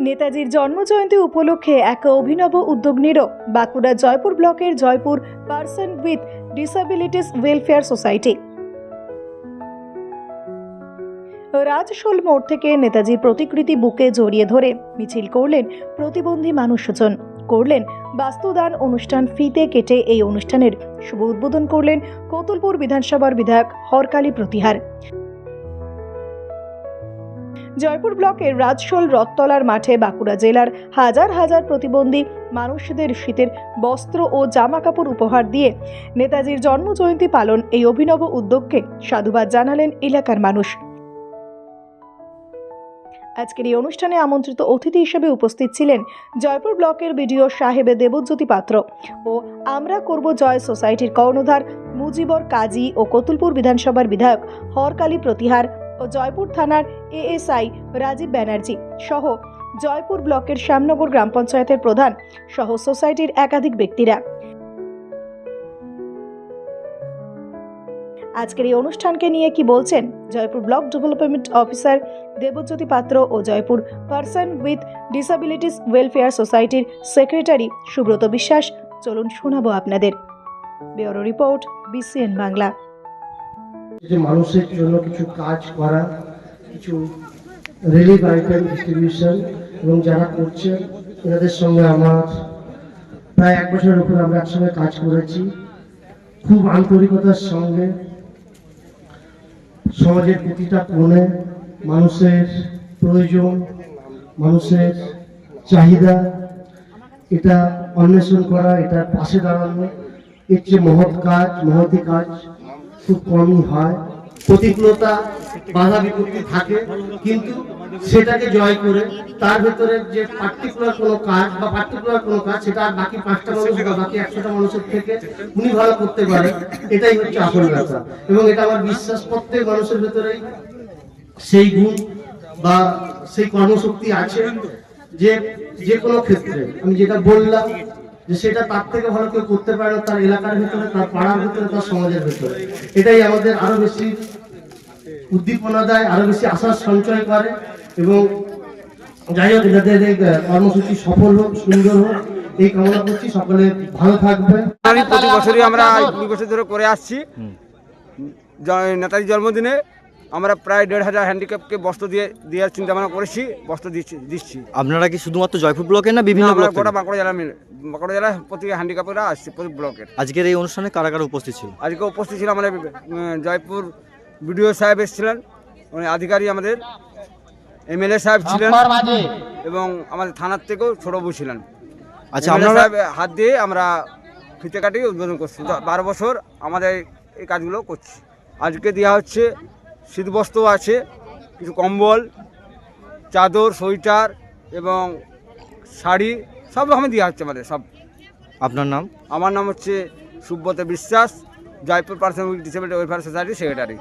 নেতাজির জন্মজয়ন্তী উপলক্ষে এক অভিনব উদ্যোগ নিল বাঁকুড়া জয়পুর ব্লকের Joypur person with disabilities welfare society. Rajshol মোড় থেকে নেতাজির প্রতিকৃতি বুকে জড়িয়ে ধরে মিছিল করলেন প্রতিবন্ধী মানুষজন। করলেন বাস্তুদান অনুষ্ঠান ফিতে কেটে এই অনুষ্ঠানের শুভ উদ্বোধন করলেন কতুলপুর বিধানসভার বিধায়ক হরকালী প্রতিহার। জয়পুর ব্লকের রাজশোল রথতলার মাঠে বাঁকুড়া জেলার হাজার হাজার প্রতিবন্ধী মানুষদের শীতের বস্ত্র ও জামা কাপড় উপহার দিয়ে নেতাজির জন্মজয়ন্তী পালন এই অভিনব উদ্যোগকে সাধুবাদ জানালেন এলাকার মানুষ। আজকের এই অনুষ্ঠানে আমন্ত্রিত অতিথি হিসেবে উপস্থিত ছিলেন জয়পুর ব্লকের বিডিও সাহেবে দেবজ্যোতি পাত্র ও আমরা করব জয় সোসাইটির কর্ণধার মুজিবর কাজী ও কতুলপুর বিধানসভার বিধায়ক হরকালী প্রতিহার ও জয়পুর থানার এএসআই রাজীব ব্যানার্জি সহ জয়পুর ব্লকের শ্যামনগর গ্রাম পঞ্চায়েতের প্রধান সহ সোসাইটির একাধিক ব্যক্তিরা। আজকের এই অনুষ্ঠানকে নিয়ে কি বলছেন Joypur block development officer Debjyoti Patra O Joypur person with disabilities welfare সোসাইটির সেক্রেটারি সুব্রত বিশ্বাস। চলুন শোনাবো আপনাদের। Bureau report, BCN Bangla. যে মানুষের জন্য কিছু কাজ করা, কিছু রিলিফ আইটেম ডিস্ট্রিবিউশন এবং যারা করছেন, এনাদের সঙ্গে আমার প্রায় এক বছরের উপর আমরা একসঙ্গে কাজ করেছি। খুব আন্তরিকতার সঙ্গে সমাজের প্রতিটা কোণে মানুষের প্রয়োজন, মানুষের চাহিদা, এটা অন্বেষণ করা, এটা পাশে দাঁড়ানো, এর যে মহৎ কাজ, মহতি কাজ খুব কমই হয়। প্রতিকূলতা বাধা বিপত্তি থাকে, কিন্তু সেটাকে জয় করে তার ভেতরে যে পার্টিকুলার কোনো কাজ বা পার্টিকুলার কোনো কাজ, সেটা বাকি পাঁচটা মানুষ বা বাকি একশোটা মানুষের থেকে উনি ভালো করতে পারে, এটাই হচ্ছে আসল ব্যাপার। এবং এটা আমার বিশ্বাস, প্রত্যেক মানুষের ভেতরেই সেই গুণ বা সেই কর্মশক্তি আছে যে যে কোনো ক্ষেত্রে। আমি যেটা বললাম যে সেটা তার থেকে ভালো কেউ করতে পারে না তার এলাকার ভেতরে তার পাড়ার ভেতরে তার সমাজের ভেতরে। এটাই আমাদের আরও বেশি উদ্দীপনা দেয় আরও বেশি আশার সঞ্চয় করে এবং যাই হোক এনাদের এই কর্মসূচি সফল হোক সুন্দর হোক এই কামনা করছি সকলে ভালো থাকবে আমি প্রতি বছরই আমরা দুই বছর ধরে করে আসছি। জ- নেতাজির জন্মদিনে আমরা প্রায় দেড় হাজার হ্যান্ডিক্যাপকে বস্ত্র দিয়ে দেওয়ার চিন্তা ভাবনা করেছি বস্ত্র দিচ্ছি দিচ্ছি। আপনারা কি শুধুমাত্র জয়পুর ব্লকের না বিভিন্ন ব্লক গোটা বাঁকুড়া জেলা মিলে। বাঁকুড়া জেলায় প্রতি হ্যান্ডিক্যাপেরা আসছে প্রতি ব্লকের। আজকের এই অনুষ্ঠানে কারা কারা উপস্থিত ছিল? আজকে উপস্থিত ছিল আমাদের উম, জয়পুর বিডিও সাহেব এসেছিলেন উনি আধিকারিক আমাদের এমএলএ সাহেব ছিলেন এবং আমাদের থানার থেকেও ছোটবু ছিলেন। আচ্ছা MLA আপনারা সাহেব হাত দিয়ে আমরা ফিতে কাটি উদ্বোধন করছি। দ- বারো বছর আমাদের এই কাজগুলো করছি। আজকে দেওয়া হচ্ছে শীতবস্ত্র আছে কিছু কম্বল চাদর সোয়েটার এবং শাড়ি সব রকমের দেওয়া হচ্ছে আমাদের সব। আপনার নাম? আমার নাম হচ্ছে Subrata Biswas Joypur person disability welfare society secretary.